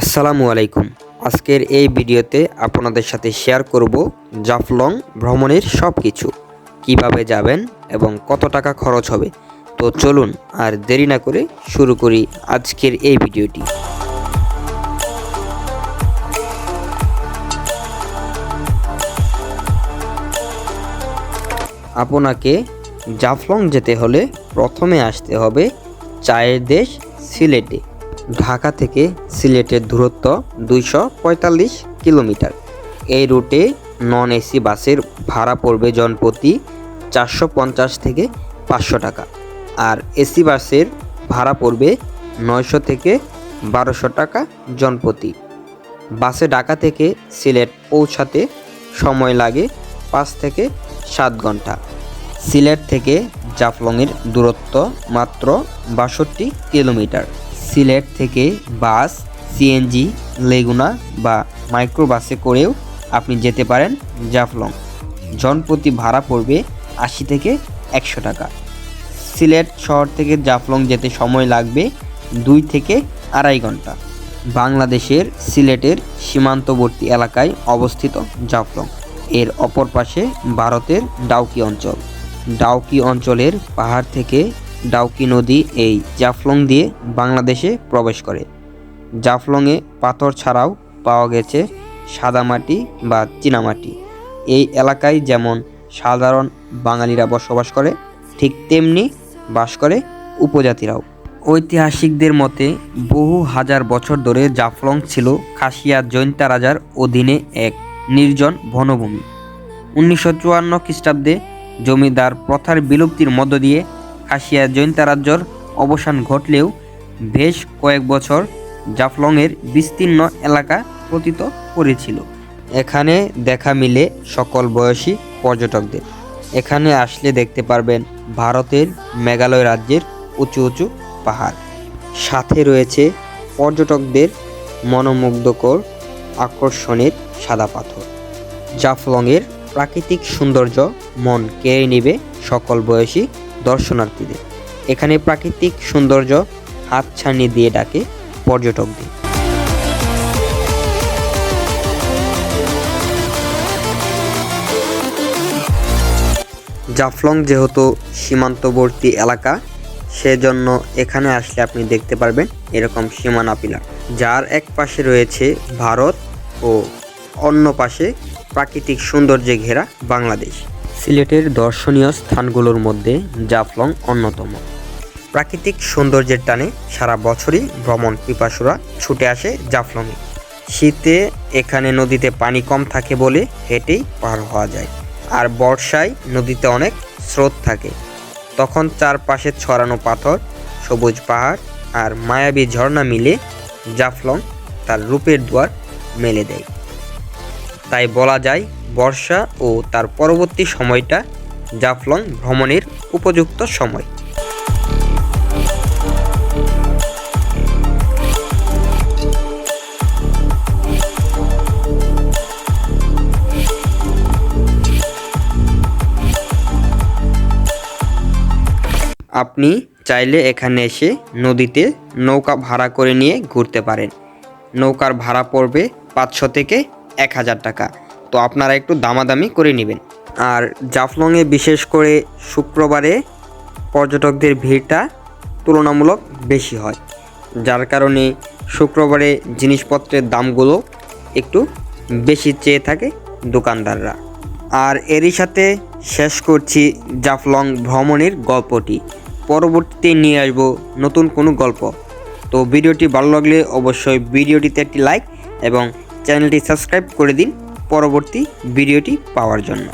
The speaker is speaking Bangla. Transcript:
আসসালামু আলাইকুম। আজকের এই ভিডিওতে আপনাদের সাথে শেয়ার করব জাফলং ভ্রমণের সব কিছু কীভাবে যাবেন এবং কত টাকা খরচ হবে? তো চলুন আর দেরি না করে শুরু করি আজকের এই ভিডিওটি। আপনাকে জাফলং যেতে হলে প্রথমে আসতে হবে চায়ের দেশ সিলেটে। ঢাকা থেকে সিলেটের দূরত্ব দুইশো পঁয়তাল্লিশ কিলোমিটার। এই রুটে নন এসি বাসের ভাড়া পড়বে জনপ্রতি চারশো পঞ্চাশ থেকে পাঁচশো টাকা আর এসি বাসের ভাড়া পড়বে নয়শো থেকে বারোশো টাকা জনপ্রতি। বাসে ঢাকা থেকে সিলেট পৌঁছাতে সময় লাগে পাঁচ থেকে সাত ঘণ্টা। সিলেট থেকে জাফলংয়ের দূরত্ব মাত্র বাষট্টি কিলোমিটার। সিলেট থেকে বাস, সিএনজি, লেগুনা বা মাইক্রোবাসে করেও আপনি যেতে পারেন জাফলং। জনপ্রতি ভাড়া পড়বে আশি থেকে একশো টাকা। সিলেট শহর থেকে জাফলং যেতে সময় লাগবে দুই থেকে আড়াই ঘণ্টা। বাংলাদেশের সিলেটের সীমান্তবর্তী এলাকায় অবস্থিত জাফলং। এর অপর পাশে ভারতের ডাউকি অঞ্চল। ডাউকি অঞ্চলের পাহাড় থেকে ডাউকি নদী এই জাফলং দিয়ে বাংলাদেশে প্রবেশ করে। জাফলংয়ে পাথর ছাড়াও পাওয়া গেছে সাদামাটি বা চীনামাটি এই এলাকায় যেমন সাধারণ বাঙালিরা বসবাস করে, ঠিক তেমনি বাস করে উপজাতিরাও। ঐতিহাসিকদের মতে, বহু হাজার বছর ধরে জাফলং ছিল খাসিয়া জৈন্তা রাজার অধীনে এক নির্জন বনভূমি। উনিশশো চুয়ান্ন খ্রিস্টাব্দে জমিদার প্রথার বিলুপ্তির মধ্য দিয়ে খাসিয়া জৈন্তা রাজ্যর অবসান ঘটলেও বেশ কয়েক বছর জাফলংয়ের বিস্তীর্ণ এলাকা পতিত করেছিল। এখানে দেখা মিলে সকল বয়সী পর্যটকদের। এখানে আসলে দেখতে পারবেন ভারতের মেঘালয় রাজ্যের উঁচু উঁচু পাহাড়। সাথে রয়েছে পর্যটকদের মনোমুগ্ধকর আকর্ষণের সাদা পাথর। জাফলংয়ের প্রাকৃতিক সৌন্দর্য মন কেড়ে নেবে সকল বয়সী দর্শনার্থীদের। এখানে প্রাকৃতিক সৌন্দর্য হাতছানি দিয়ে ডাকে পর্যটকদের। জাফলং যেহেতু সীমান্তবর্তী এলাকা, সেজন্য এখানে আসলে আপনি দেখতে পারবেন এরকম সীমানা পিলার, যার এক পাশে রয়েছে ভারত ও অন্য পাশে প্রাকৃতিক সৌন্দর্যে ঘেরা বাংলাদেশ। সিলেটের দর্শনীয় স্থানগুলোর মধ্যে জাফলং অন্যতম। প্রাকৃতিক সৌন্দর্যের টানে সারা বছরই ভ্রমণ পিপাসুরা ছুটে আসে জাফলংয়ে। শীতে এখানে নদীতে পানি কম থাকে বলে হেঁটেই পার হওয়া যায়, আর বর্ষায় নদীতে অনেক স্রোত থাকে। তখন চারপাশে ছড়ানো পাথর, সবুজ পাহাড় আর মায়াবী ঝর্ণা মিলে জাফলং তার রূপের দুয়ার মেলে দেয়। তাই বলা যায় বর্ষা ও তার পরবর্তী সময়টা জাফলং ভ্রমণের উপযুক্ত সময়। আপনি চাইলে এখানে এসে নদীতে নৌকা ভাড়া করে নিয়ে ঘুরতে পারেন। নৌকার ভাড়া পড়বে পাঁচশো থেকে এক হাজার টাকা। তো আপনারা একটু দামাদামি করে নেবেন। আর জাফলংয়ে বিশেষ করে শুক্রবারে পর্যটকদের ভিড়টা তুলনামূলক বেশি হয়। যার কারণে শুক্রবারে জিনিসপত্রের দামগুলো একটু বেশি চেয়ে থাকে দোকানদাররা। আর এরই সাথে শেষ করছি জাফলং ভ্রমণের গল্পটি। পরবর্তীতে নিয়ে আসব নতুন কোনো গল্প। তো ভিডিওটি ভালো লাগলে অবশ্যই ভিডিওটিতে একটি লাইক এবং চ্যানেলটি সাবস্ক্রাইব করে দিন পরবর্তী ভিডিওটি পাওয়ার জন্য।